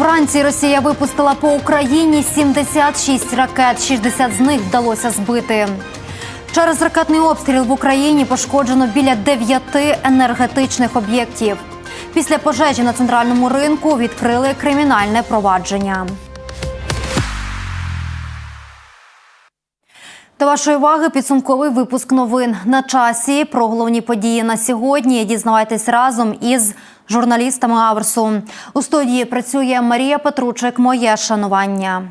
Вранці Росія випустила по Україні 76 ракет, 60 з них вдалося збити. Через ракетний обстріл в Україні пошкоджено біля дев'яти енергетичних об'єктів. Після пожежі на центральному ринку відкрили кримінальне провадження. До вашої уваги підсумковий випуск новин на часі. Про головні події на сьогодні дізнавайтесь разом із журналістами Аверсу. У студії працює Марія Петручик. Моє шанування.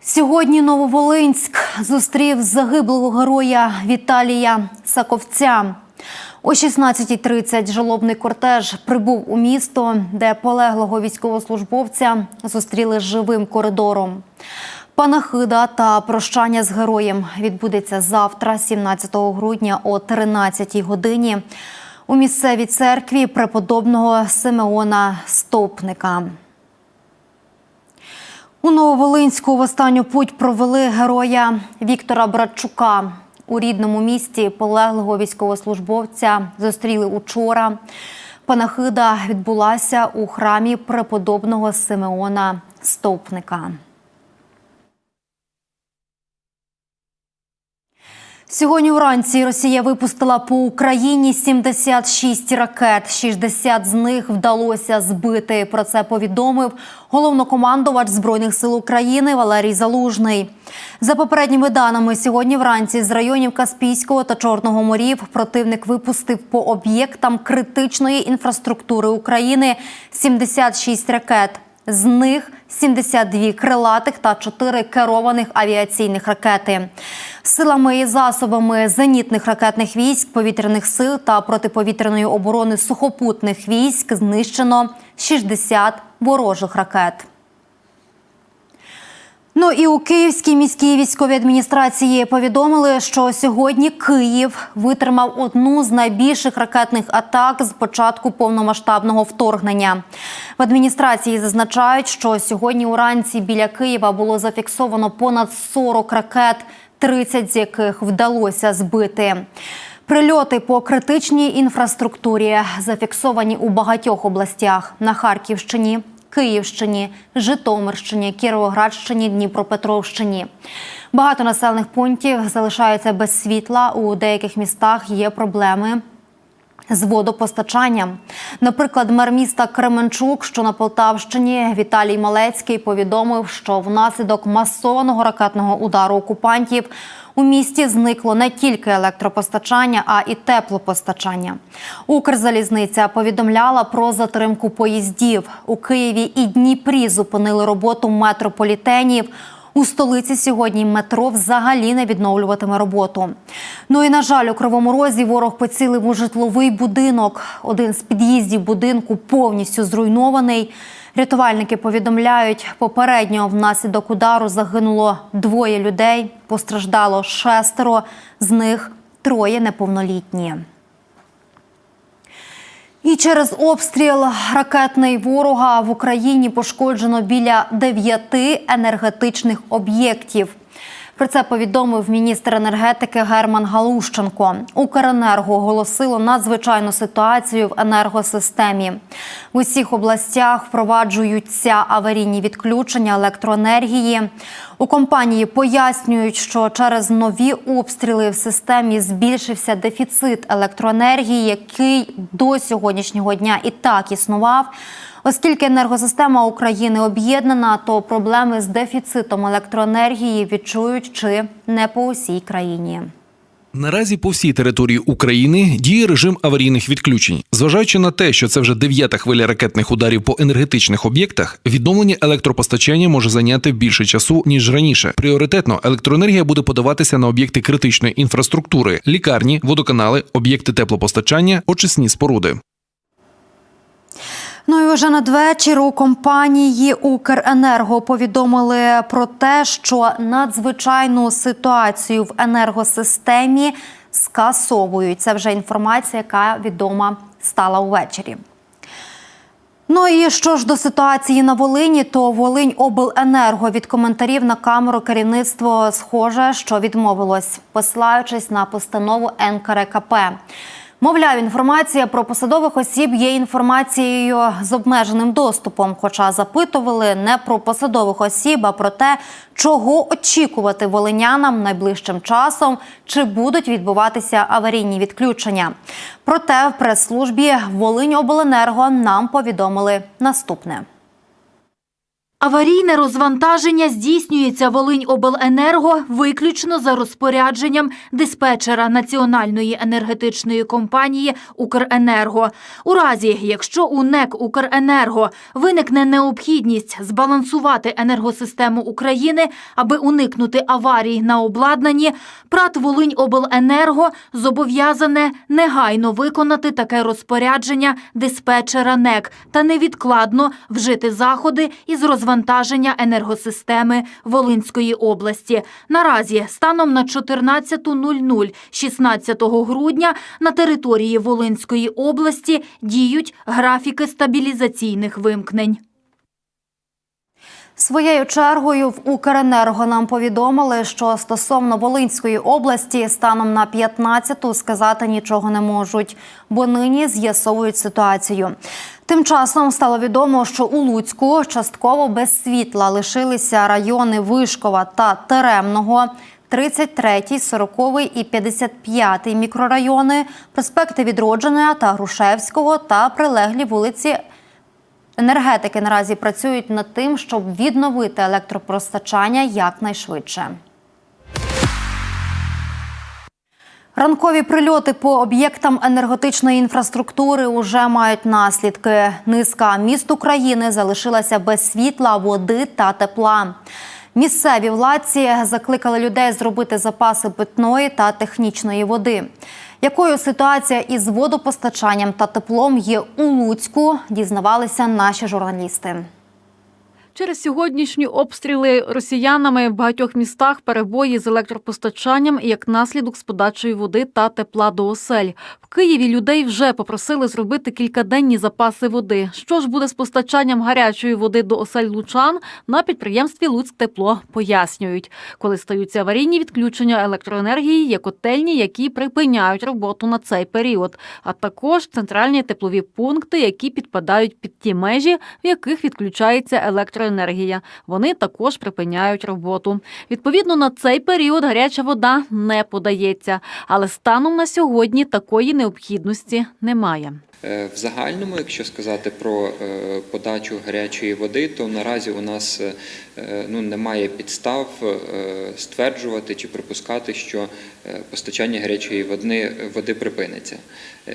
Сьогодні Нововолинськ зустрів загиблого героя Віталія Саковця. О 16.30 жалобний кортеж прибув у місто, де полеглого військовослужбовця зустріли живим коридором. Панахида та прощання з героєм відбудеться завтра, 17 грудня о 13 годині у місцевій церкві преподобного Симеона Стопника. У Нововолинську в останню путь провели героя Віктора Братчука. У рідному місті полеглого військовослужбовця зустріли учора. Панахида відбулася у храмі преподобного Симеона Стопника. Сьогодні вранці Росія випустила по Україні 76 ракет. 60 з них вдалося збити. Про це повідомив головнокомандувач збройних сил України Валерій Залужний. За попередніми даними, сьогодні вранці з районів Каспійського та Чорного морів противник випустив по об'єктам критичної інфраструктури України 76 ракет. З них 72 крилатих та 4 керованих авіаційних ракети. Силами і засобами зенітних ракетних військ, повітряних сил та протиповітряної оборони сухопутних військ знищено 60 ворожих ракет. Ну і у Київській міській військовій адміністрації повідомили, що сьогодні Київ витримав одну з найбільших ракетних атак з початку повномасштабного вторгнення. В адміністрації зазначають, що сьогодні уранці біля Києва було зафіксовано понад 40 ракет, 30 з яких вдалося збити. Прильоти по критичній інфраструктурі зафіксовані у багатьох областях на Харківщині. Київщині, Житомирщині, Кіровоградщині, Дніпропетровщині. Багато населених пунктів залишаються без світла. У деяких містах є проблеми. З водопостачанням, наприклад, мер міста Кременчук, що на Полтавщині, Віталій Малецький повідомив, що внаслідок масованого ракетного удару окупантів у місті зникло не тільки електропостачання, а і теплопостачання. Укрзалізниця повідомляла про затримку поїздів у Києві і Дніпрі. Зупинили роботу метрополітенів. У столиці сьогодні метро взагалі не відновлюватиме роботу. Ну і на жаль, у кривому розі ворог поцілив у житловий будинок. Один з під'їздів будинку повністю зруйнований. Рятувальники повідомляють, попередньо внаслідок удару загинуло двоє людей. Постраждало шестеро, з них троє неповнолітні. І через обстріл ракетний ворога в Україні пошкоджено біля дев'яти енергетичних об'єктів. Про це повідомив міністр енергетики Герман Галущенко. Укренерго оголосило надзвичайну ситуацію в енергосистемі. В усіх областях впроваджуються аварійні відключення електроенергії. У компанії пояснюють, що через нові обстріли в системі збільшився дефіцит електроенергії, який до сьогоднішнього дня і так існував. Оскільки енергосистема України об'єднана, то проблеми з дефіцитом електроенергії відчують чи не по усій країні. Наразі по всій території України діє режим аварійних відключень. Зважаючи на те, що це вже дев'ята хвиля ракетних ударів по енергетичних об'єктах, відновлення електропостачання може зайняти більше часу ніж раніше. Пріоритетно електроенергія буде подаватися на об'єкти критичної інфраструктури: лікарні, водоканали, об'єкти теплопостачання, очисні споруди. Ну і вже надвечір у компанії Укренерго повідомили про те, що надзвичайну ситуацію в енергосистемі скасовують. Це вже інформація, яка відома стала увечері. Ну і що ж до ситуації на Волині, то Волинь обленерго від коментарів на камеру керівництво схоже, що відмовилось, посилаючись на постанову НКРКП. Мовляв, інформація про посадових осіб є інформацією з обмеженим доступом. Хоча запитували не про посадових осіб, а про те, чого очікувати волинянам найближчим часом, чи будуть відбуватися аварійні відключення. Проте в прес-службі Волиньобленерго нам повідомили наступне. Аварійне розвантаження здійснюється Волиньобленерго виключно за розпорядженням диспетчера Національної енергетичної компанії Укренерго. У разі, якщо у НЕК Укренерго виникне необхідність збалансувати енергосистему України, аби уникнути аварій на обладнанні, ПРАТ Волиньобленерго зобов'язане негайно виконати таке розпорядження диспетчера НЕК та невідкладно вжити заходи із розвантаження енергосистеми Волинської області. Наразі станом на 14.00 16 грудня на території Волинської області діють графіки стабілізаційних вимкнень. Своєю чергою в Укренерго нам повідомили, що стосовно Волинської області станом на 15-ту сказати нічого не можуть, бо нині з'ясовують ситуацію. Тим часом стало відомо, що у Луцьку частково без світла лишилися райони Вишкова та Теремного. 33, 40 і 55 мікрорайони, проспекти Відродженої та Грушевського та прилеглі вулиці Енергетики наразі працюють над тим, щоб відновити електропостачання якнайшвидше. Ранкові прильоти по об'єктам енергетичної інфраструктури уже мають наслідки. Низка міст України залишилася без світла, води та тепла. Місцеві владці закликали людей зробити запаси питної та технічної води. Якою ситуація із водопостачанням та теплом є у Луцьку, дізнавалися наші журналісти. Через сьогоднішні обстріли росіянами в багатьох містах перебої з електропостачанням і як наслідок з подачею води та тепла до осель. В Києві людей вже попросили зробити кількаденні запаси води. Що ж буде з постачанням гарячої води до осель лучан? На підприємстві Луцьктепло пояснюють, коли стаються аварійні відключення електроенергії, є котельні, які припиняють роботу на цей період, а також центральні теплові пункти, які підпадають під ті межі, в яких відключається електроенергія. Вони також припиняють роботу. Відповідно, на цей період гаряча вода не подається, але станом на сьогодні такої необхідності немає. Е, В загальному, якщо сказати про е, подачу гарячої води, то наразі у нас е, ну, немає підстав стверджувати чи припускати, що постачання гарячої води, води припиниться.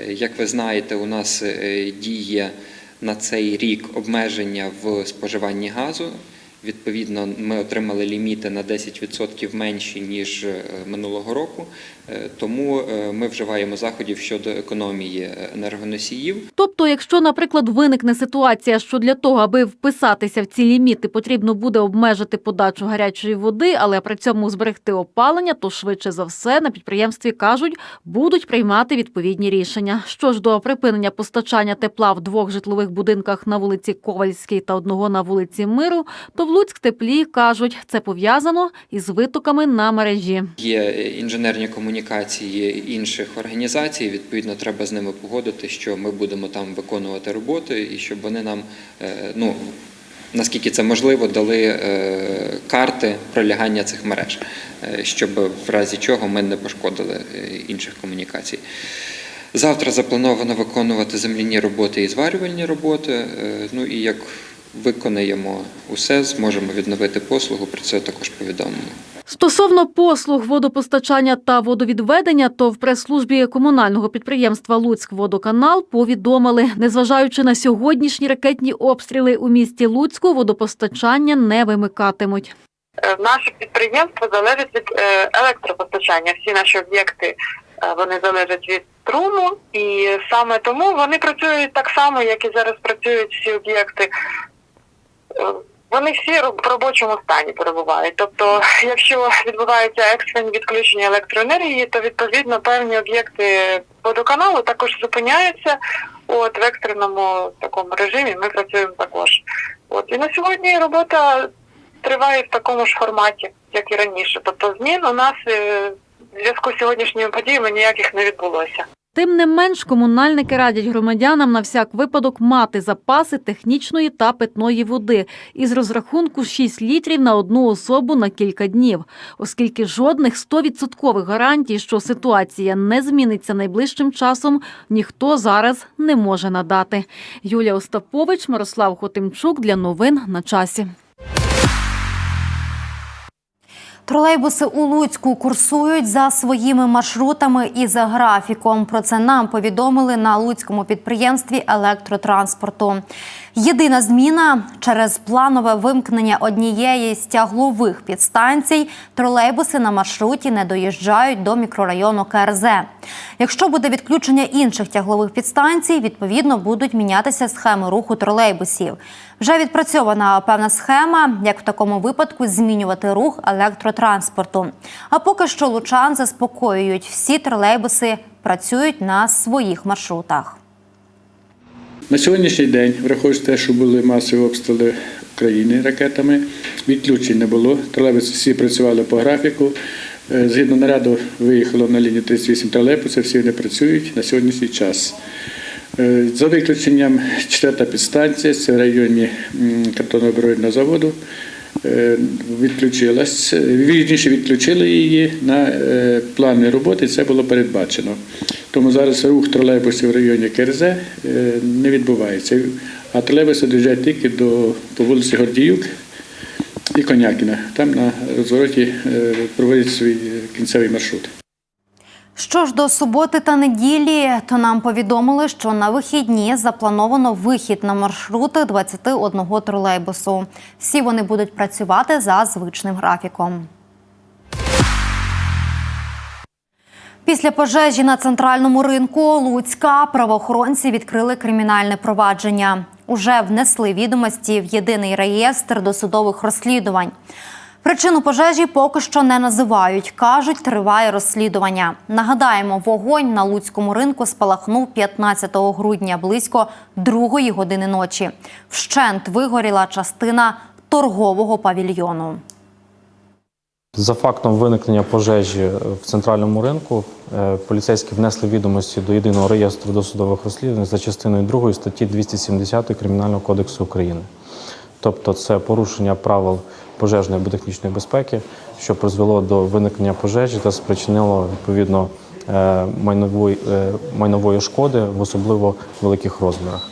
Як ви знаєте, у нас діє на цей рік обмеження в споживанні газу. Відповідно, ми отримали ліміти на 10% менші ніж е, минулого року, Е, тому е, ми вживаємо заходів щодо економії енергоносіїв. Тобто, якщо, наприклад, виникне ситуація, що для того, аби вписатися в ці ліміти, потрібно буде обмежити подачу гарячої води, але при цьому зберегти опалення, то швидше за все на підприємстві кажуть, будуть приймати відповідні рішення. Що ж до припинення постачання тепла в двох житлових будинках на вулиці Ковальській та одного на вулиці Миру, то в Луцьк теплі кажуть, це пов'язано із витоками на мережі. Є інженерні комунікації інших організацій. Відповідно, треба з ними погодити, що ми будемо там виконувати роботи, і щоб вони нам е, ну. Наскільки це можливо, дали е, карти пролягання цих мереж, е, щоб в разі чого ми не пошкодили інших комунікацій. Завтра заплановано виконувати земляні роботи і зварювальні роботи. Ну і як виконаємо усе, зможемо відновити послугу. Про це також повідомлено. Стосовно послуг водопостачання та водовідведення, то в прес-службі комунального підприємства Луцькводоканал повідомили, незважаючи на сьогоднішні ракетні обстріли у місті Луцьку, водопостачання не вимикатимуть. Е, Наше підприємство залежить від е, електропостачання. Всі наші об'єкти е, вони залежать від струму, і саме тому вони працюють так само, як і зараз працюють всі об'єкти. Вони всі в робочому стані перебувають. Тобто, якщо відбуваються екстрені відключення електроенергії, то відповідно певні об'єкти водоканалу також зупиняються. От в екстреному такому режимі ми працюємо також. От і на сьогодні робота триває в такому ж форматі, як і раніше. Тобто змін у нас е, в зв'язку з сьогоднішніми подіями ніяких не відбулося. Тим не менш, комунальники радять громадянам на всяк випадок мати запаси технічної та питної води із розрахунку 6 літрів на одну особу на кілька днів, оскільки жодних 100% гарантій, що ситуація не зміниться найближчим часом, ніхто зараз не може надати. Юлія Остапович, Мирослав Хотимчук для новин на часі. Тролейбуси у Луцьку курсують за своїми маршрутами і за графіком. Про це нам повідомили на Луцькому підприємстві електротранспорту. Єдина зміна через планове вимкнення однієї з тяглових підстанцій тролейбуси на маршруті не доїжджають до мікрорайону КРЗ. Якщо буде відключення інших тяглових підстанцій, відповідно будуть мінятися схеми руху тролейбусів. Вже відпрацьована певна схема, як в такому випадку змінювати рух електротранспорту. А поки що лучан заспокоюють, всі тролейбуси працюють на своїх маршрутах. На сьогоднішній день, враховуючи те, що були масові обстріли України ракетами, відключень не було. Тролейбуси всі працювали по графіку. Е, Згідно нараду виїхало на лінію 38 тролейбусів, всі вони працюють на сьогоднішній час. Е, За виключенням четверта підстанція, це в районі м, картонно-оборонного заводу, відключилась. Вірніше відключили її на е, плани роботи, це було передбачено. Тому зараз рух тролейбусів в районі КРЗ е, не відбувається. А тролейбуси доїжджають тільки до по вулиці Гордіюк і Конякіна. Там на розвороті е, проводять свій кінцевий маршрут. Що ж до суботи та неділі, то нам повідомили, що на вихідні заплановано вихід на маршрути 21 тролейбусу. Всі вони будуть працювати за звичним графіком. Після пожежі на центральному ринку Луцька правоохоронці відкрили кримінальне провадження. Уже внесли відомості в єдиний реєстр досудових розслідувань. Причину пожежі поки що не називають. кажуть, триває розслідування. Нагадаємо, вогонь на Луцькому ринку спалахнув 15 грудня близько другої години ночі. Вщент вигоріла частина торгового павільйону. За фактом виникнення пожежі в центральному ринку е, поліцейські внесли відомості до єдиного реєстру досудових розслідувань за частиною 2 статті 270 Кримінального кодексу України. Тобто це порушення правил пожежної або технічної безпеки, що призвело до виникнення пожежі та спричинило відповідно е, майнової, е, майнової шкоди в особливо великих розмірах.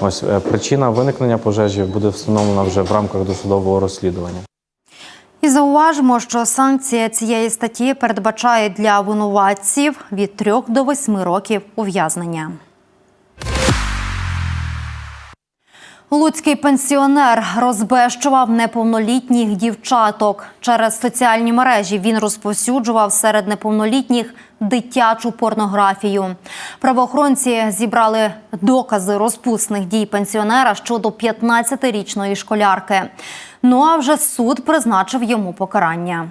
Ось е, причина виникнення пожежі буде встановлена вже в рамках досудового розслідування. І зауважимо, що санкція цієї статті передбачає для винуватців від 3 до 8 років ув'язнення. Луцький пенсіонер розбещував неповнолітніх дівчаток. Через соціальні мережі він розповсюджував серед неповнолітніх дитячу порнографію. Правоохоронці зібрали докази розпусних дій пенсіонера щодо 15-річної школярки. Ну а вже суд призначив йому покарання.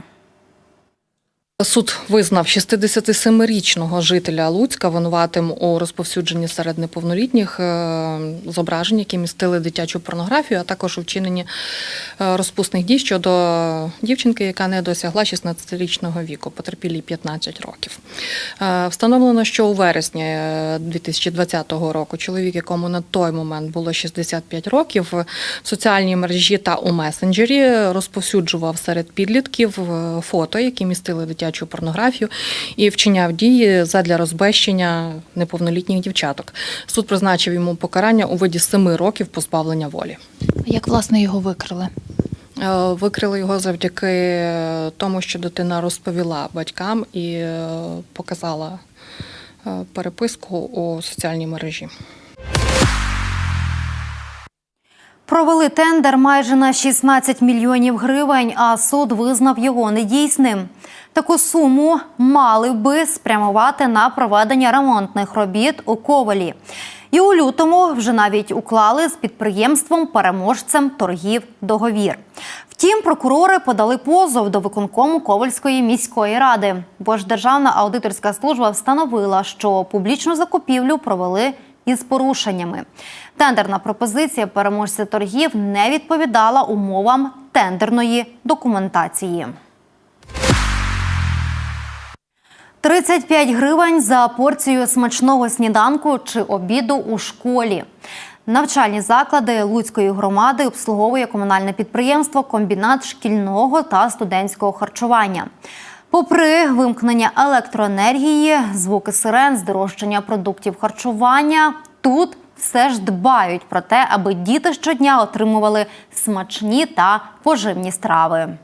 Суд визнав 67-річного жителя Луцька винуватим у розповсюдженні серед неповнолітніх е, зображень, які містили дитячу порнографію, а також у вчиненні е, розпусних дій щодо дівчинки, яка не досягла 16-річного віку, потерпілій 15 років. Е, Встановлено, що у вересні е, 2020 року чоловік, якому на той момент було 65 років, в соціальній мережі та у месенджері розповсюджував серед підлітків фото, які містили дитячу порнографію, і вчиняв дії задля розбещення неповнолітніх дівчаток. Суд призначив йому покарання у виді семи років позбавлення волі. Як власне його викрили? Е, Викрили його завдяки тому, що дитина розповіла батькам і е, показала е, переписку у соціальній мережі. Провели тендер майже на 16 мільйонів гривень, а суд визнав його недійсним. Таку суму мали би спрямувати на проведення ремонтних робіт у Ковалі. І у лютому вже навіть уклали з підприємством переможцем торгів договір. Втім, прокурори подали позов до виконкому Ковальської міської ради, бо ж Державна аудиторська служба встановила, що публічну закупівлю провели із порушеннями. Тендерна пропозиція переможця торгів не відповідала умовам тендерної документації. 35 гривень за порцію смачного сніданку чи обіду у школі. Навчальні заклади Луцької громади обслуговує комунальне підприємство Комбінат шкільного та студентського харчування. Попри вимкнення електроенергії, звуки сирен, здорожчання продуктів харчування, тут все ж дбають про те, аби діти щодня отримували смачні та поживні страви.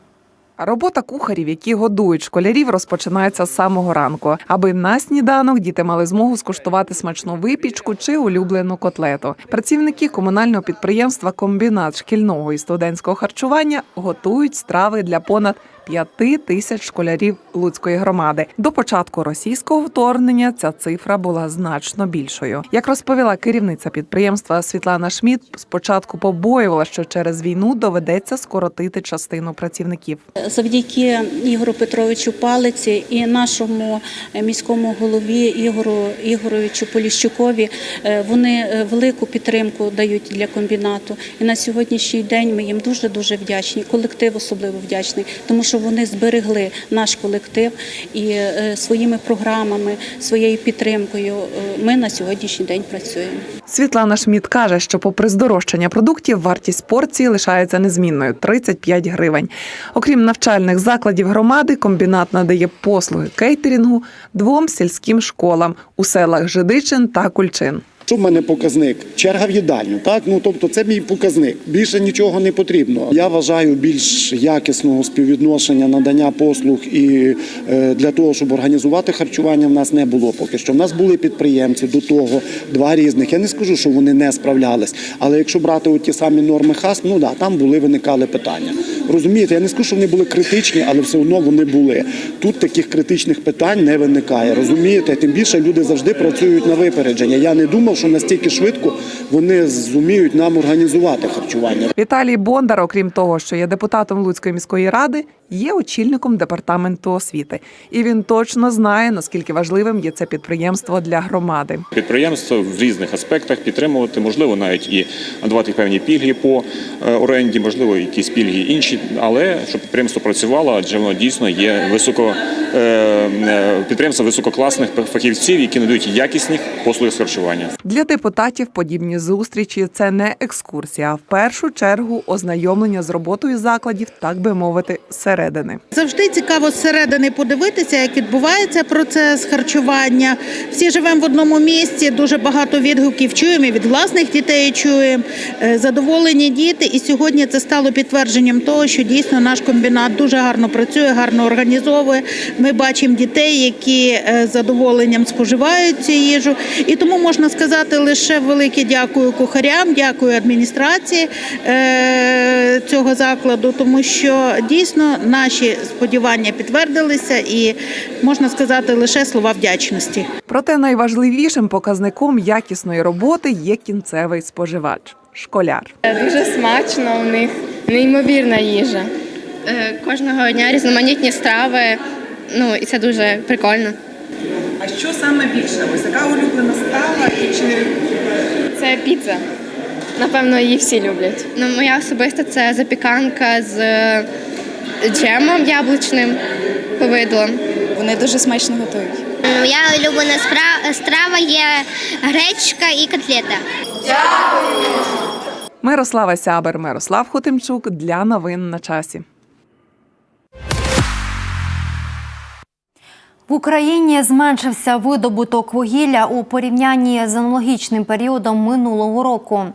Робота кухарів, які годують школярів, розпочинається з самого ранку, аби на сніданок діти мали змогу скуштувати смачну випічку чи улюблену котлету. Працівники комунального підприємства Комбінат шкільного і студентського харчування готують страви для понад п'яти тисяч школярів Луцької громади. До початку російського вторгнення ця цифра була значно більшою. Як розповіла керівниця підприємства Світлана Шміт, спочатку побоювала, що через війну доведеться скоротити частину працівників. Завдяки Ігору Петровичу Палиці і нашому е, міському голові Ігору Ігоровичу Поліщукові е, вони е, велику підтримку дають для комбінату. І на сьогоднішній день ми їм дуже дуже вдячні. Колектив особливо вдячний, тому що вони зберегли наш колектив і е, своїми програмами, своєю підтримкою е, ми на сьогоднішній день працюємо. Світлана Шміт каже, що попри здорожчання продуктів, вартість порції лишається незмінною 35 гривень. Окрім навчальних закладів громади, комбінат надає послуги кейтерінгу двом сільським школам у селах Жидичин та Кульчин. Що в мене показник? Черга в їдальню. Так, ну тобто це мій показник. Більше нічого не потрібно. Я вважаю більш якісного співвідношення надання послуг і е, для того, щоб організувати харчування, в нас не було поки що. В нас були підприємці до того, два різних. Я не скажу, що вони не справлялись, але якщо брати от ті самі норми ХАС, ну да, там були виникали питання. Розумієте, я не скажу, що вони були критичні, але все одно вони були. Тут таких критичних питань не виникає. Розумієте, тим більше люди завжди працюють на випередження. Я не думав, що настільки швидко вони зуміють нам організувати харчування. Віталій Бондар, окрім того, що є депутатом Луцької міської ради, є очільником департаменту освіти, і він точно знає наскільки важливим є це підприємство для громади. Підприємство в різних аспектах підтримувати, можливо, навіть і надавати певні пільги по е, оренді, можливо, якісь пільги інші, але щоб підприємство працювало, адже воно дійсно є високо е, е, підприємство висококласних фахівців, які надають якісні послуги з харчування. Для депутатів подібні зустрічі це не екскурсія, а в першу чергу ознайомлення з роботою закладів, так би мовити, зсередини. Завжди цікаво зсередини подивитися, як відбувається процес харчування. Всі живемо в одному місці, дуже багато відгуків чуємо і від власних дітей чуємо. Е, Задоволені діти, і сьогодні це стало підтвердженням того, що дійсно наш комбінат дуже гарно працює, гарно організовує. Ми бачимо дітей, які е, з задоволенням споживають цю їжу. І тому можна сказати лише велике дякую кухарям, дякую адміністрації е, цього закладу, тому що дійсно наші сподівання підтвердилися, і можна сказати лише слова вдячності. Проте найважливішим показником якісної роботи є кінцевий споживач школяр. Дуже смачно у них, неймовірна їжа. Кожного дня різноманітні страви. Ну і це дуже прикольно. А що саме більше? Ось яка улюблена страва і чи Це піца. Напевно, її всі люблять. Ну, моя особиста це запіканка з е, джемом яблучним повидлом. Вони дуже смачно готують. Моя улюблена страва є гречка і котлета. Мирослава Сябер, Мирослав Хотимчук для новин на часі. В Україні зменшився видобуток вугілля у порівнянні з аналогічним періодом минулого року.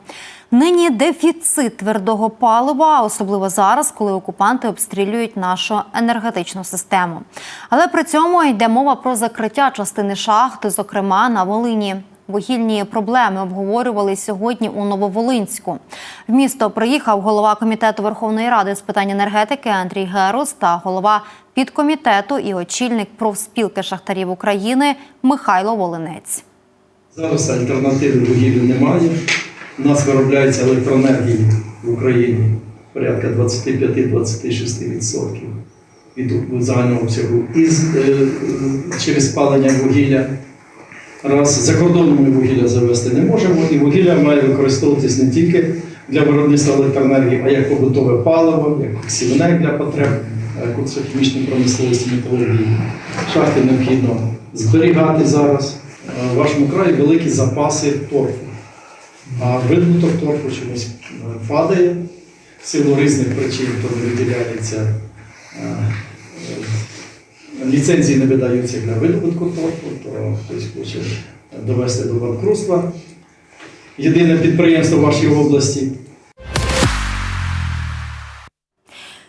Нині дефіцит твердого палива, особливо зараз, коли окупанти обстрілюють нашу енергетичну систему. Але при цьому йде мова про закриття частини шахти, зокрема на Волині. Вугільні проблеми обговорювали сьогодні у Нововолинську. В місто приїхав голова комітету Верховної Ради з питань енергетики Андрій Герус та голова підкомітету і очільник профспілки шахтарів України Михайло Волинець. Зараз альтернативи вугіллю немає. У нас виробляється електроенергії в Україні порядка 25-26% від загального обсягу із, е, через спалення вугілля. Раз за кордоном ми вугілля завести не можемо, і вугілля має використовуватись не тільки для виробництва електроенергії, а як побутове паливо, як сівник для потреб е, курсу хімічної промисловості металургії. Шахти необхідно зберігати зараз. Е, В вашому краї великі запаси торфу. А видобуток торфу чомусь е, падає в силу різних причин, то виділяється. Ліцензії не видаються для видобутку торфу, то хтось хоче довести до банкрутства. Єдине підприємство в вашій області.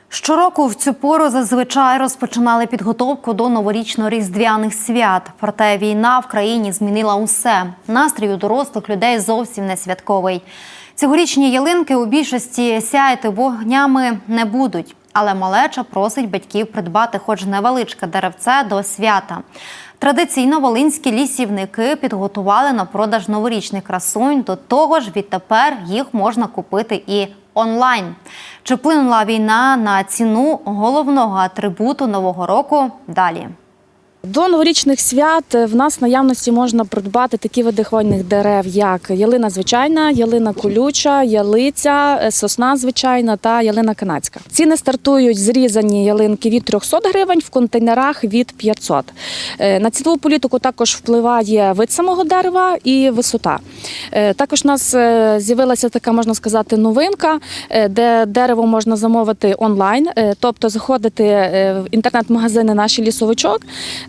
Щороку в цю пору зазвичай розпочинали підготовку до новорічно-різдвяних свят. Проте війна в країні змінила усе. Настрій у дорослих людей зовсім не святковий. Цьогорічні ялинки у більшості сяяти вогнями не будуть. Але малеча просить батьків придбати хоч невеличке деревце до свята. Традиційно волинські лісівники підготували на продаж новорічних красунь. До того ж, відтепер їх можна купити і онлайн. Чи вплинула війна на ціну головного атрибуту нового року? Далі. До новорічних свят в нас наявності можна придбати такі види хвойних дерев, як ялина звичайна, ялина колюча, ялиця, е, сосна звичайна та ялина канадська. Ціни стартують зрізані ялинки від 300 гривень в контейнерах від 500. Е, На цінову політику також впливає вид самого дерева і висота. Е, Також у нас е, з'явилася така, можна сказати, новинка, е, де дерево можна замовити онлайн, е, тобто заходити е, в інтернет-магазини наші лісовичок,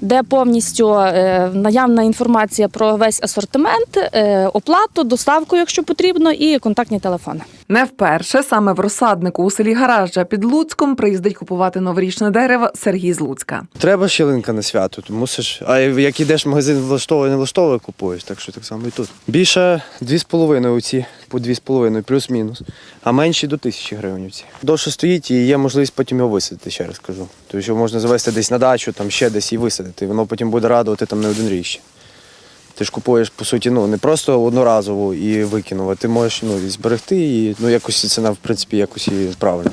де повністю е, наявна інформація про весь асортимент, е, оплату, доставку, якщо потрібно, і контактні телефони. Не вперше саме в розсаднику у селі Гаража під Луцьком приїздить купувати новорічне дерево Сергій з Луцька. Треба ж ялинка на свято, то мусиш. А як йдеш в магазин влаштовує, не влаштовує, купуєш, так що так само і тут. Більше 2,5 оці, по 2,5, плюс-мінус. А менші до тисячі гривень оці. Довше стоїть і є можливість потім його висадити, ще раз кажу. Тобто його можна завести десь на дачу, там ще десь і висадити. Воно потім буде радувати там не один рік ще. Ти ж купуєш, по суті, ну не просто одноразово і викинув, а ти можеш ну, і зберегти і ну якось ціна, в принципі, якось і правильно.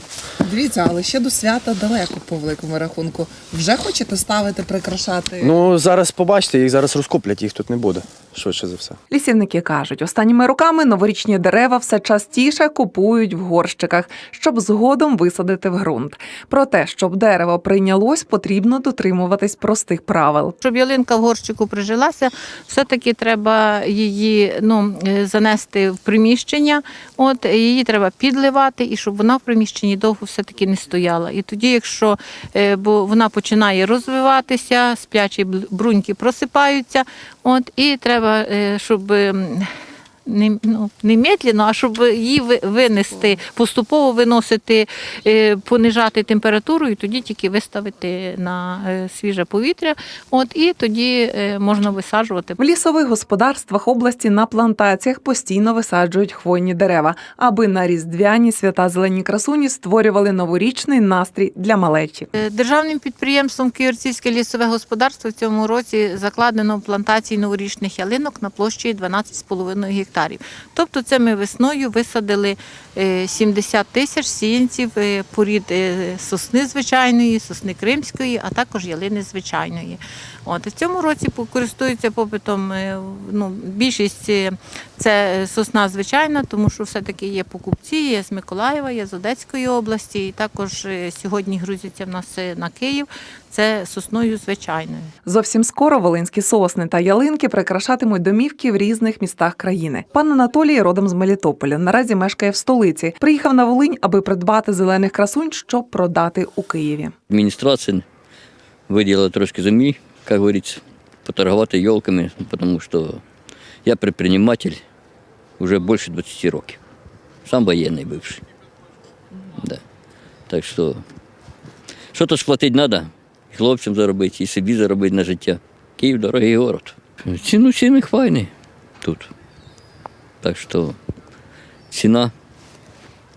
Дивіться, але ще до свята далеко по великому рахунку. Вже хочете ставити, прикрашати? Ну зараз побачите, їх зараз розкуплять, їх тут не буде. Швидше за все. Лісівники кажуть, останніми роками новорічні дерева все частіше купують в горщиках, щоб згодом висадити в ґрунт. Проте, щоб дерево прийнялось, потрібно дотримуватись простих правил. Щоб ялинка в горщику прижилася, все-таки треба її ну, е, занести в приміщення, от, її треба підливати, і щоб вона в приміщенні довго все-таки не стояла. І тоді, якщо е, бо вона починає розвиватися, сплячі бруньки просипаються, от, і треба, е, щоб. Не, ну, не медленно, а щоб її ви- винести, поступово виносити, е, понижати температуру і тоді тільки виставити на е, свіже повітря. От і тоді е, можна висаджувати. В лісових господарствах області на плантаціях постійно висаджують хвойні дерева, аби на різдвяні свята зелені красуні створювали новорічний настрій для малечі. Державним підприємством Ківерцівське лісове господарство в цьому році закладено плантації новорічних ялинок на площі 12,5 гектарів. Тобто це ми весною висадили е, 70 тисяч сіянців е, порід е, сосни звичайної, сосни кримської, а також ялини звичайної. От, в цьому році користуються попитом е, ну, більшість е, це сосна звичайна, тому що все-таки є покупці, є з Миколаєва, є з Одеської області, і також е, сьогодні грузяться в нас е, на Київ Це сосною звичайною. Зовсім скоро волинські сосни та ялинки прикрашатимуть домівки в різних містах країни. Пан Анатолій родом з Мелітополя. Наразі мешкає в столиці. Приїхав на Волинь, аби придбати зелених красунь, щоб продати у Києві. Администрация выделила трошки земли, как говорится, поторговать елками, потому что я предприниматель уже больше 20 років. Сам военный бывший. Да. Так що, що-то ж платити треба, і хлопцям заробити, і собі заробити на життя. Київ дорогий город. Ціну ціни хвайні тут. Так що ціна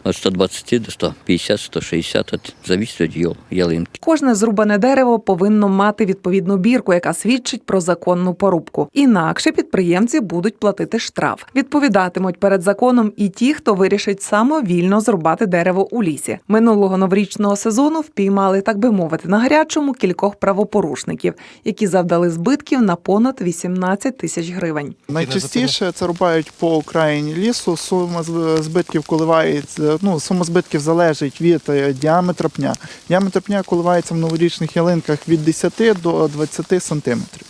від 120 до 150, 160, от, зависить від йол- ялинки. Кожне зрубане дерево повинно мати відповідну бірку, яка свідчить про законну порубку. Інакше підприємці будуть платити штраф. Відповідатимуть перед законом і ті, хто вирішить самовільно зрубати дерево у лісі. Минулого новорічного сезону впіймали, так би мовити, на гарячому кількох правопорушників, які завдали збитків на понад 18 тисяч гривень. Найчастіше це рубають по окраїні лісу. Сума з- збитків коливається ну, сума збитків залежить від е, діаметра пня. Діаметр пня коливається в новорічних ялинках від 10 до 20 сантиметрів.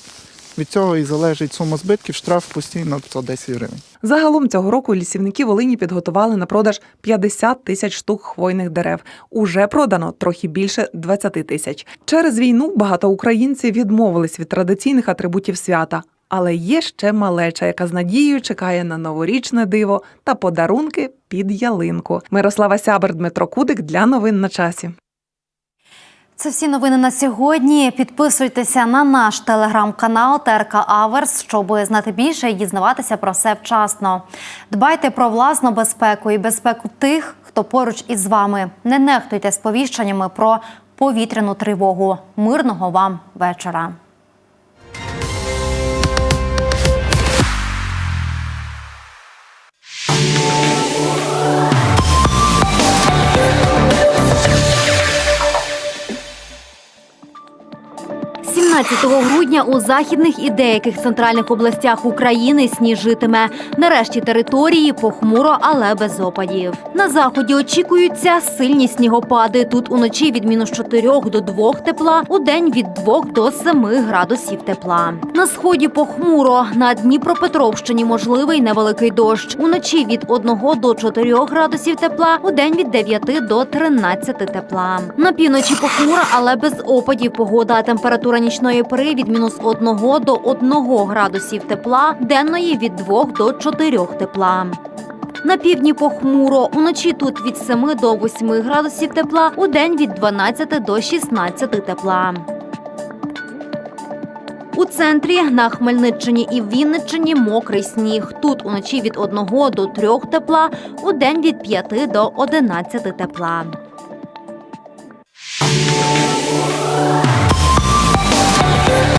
Від цього і залежить сума збитків, штраф постійно 110 гривень. Загалом цього року лісівники Волині підготували на продаж 50 тисяч штук хвойних дерев. Уже продано трохи більше 20 тисяч. Через війну багато українців відмовились від традиційних атрибутів свята. Але є ще малеча, яка з надією чекає на новорічне диво та подарунки під ялинку. Мирослава Сябер, Дмитро Кудик для новин на часі. Це всі новини на сьогодні. Підписуйтеся на наш телеграм-канал ТРК Аверс, щоб знати більше і дізнаватися про все вчасно. Дбайте про власну безпеку і безпеку тих, хто поруч із вами. Не нехтуйте сповіщеннями про повітряну тривогу. Мирного вам вечора. – 17 грудня у західних і деяких центральних областях України сніжитиме. Нарешті території похмуро, але без опадів. На заході очікуються сильні снігопади. Тут уночі від мінус 4 до 2 тепла, у день від 2 до 7 градусів тепла. На сході похмуро. На Дніпропетровщині можливий невеликий дощ. Уночі від 1 до 4 градусів тепла, у день від 9 до 13 тепла. На півночі похмуро, але без опадів. Погода температура нічної пори від мінус 1 до 1 градусів тепла, денної від 2 до 4 тепла. На півдні похмуро. Уночі тут від 7 до 8 градусів тепла, у день від 12 до 16 тепла. У центрі на Хмельниччині і Вінниччині мокрий сніг. Тут уночі від 1 до 3 тепла, у день від 5 до 11 тепла.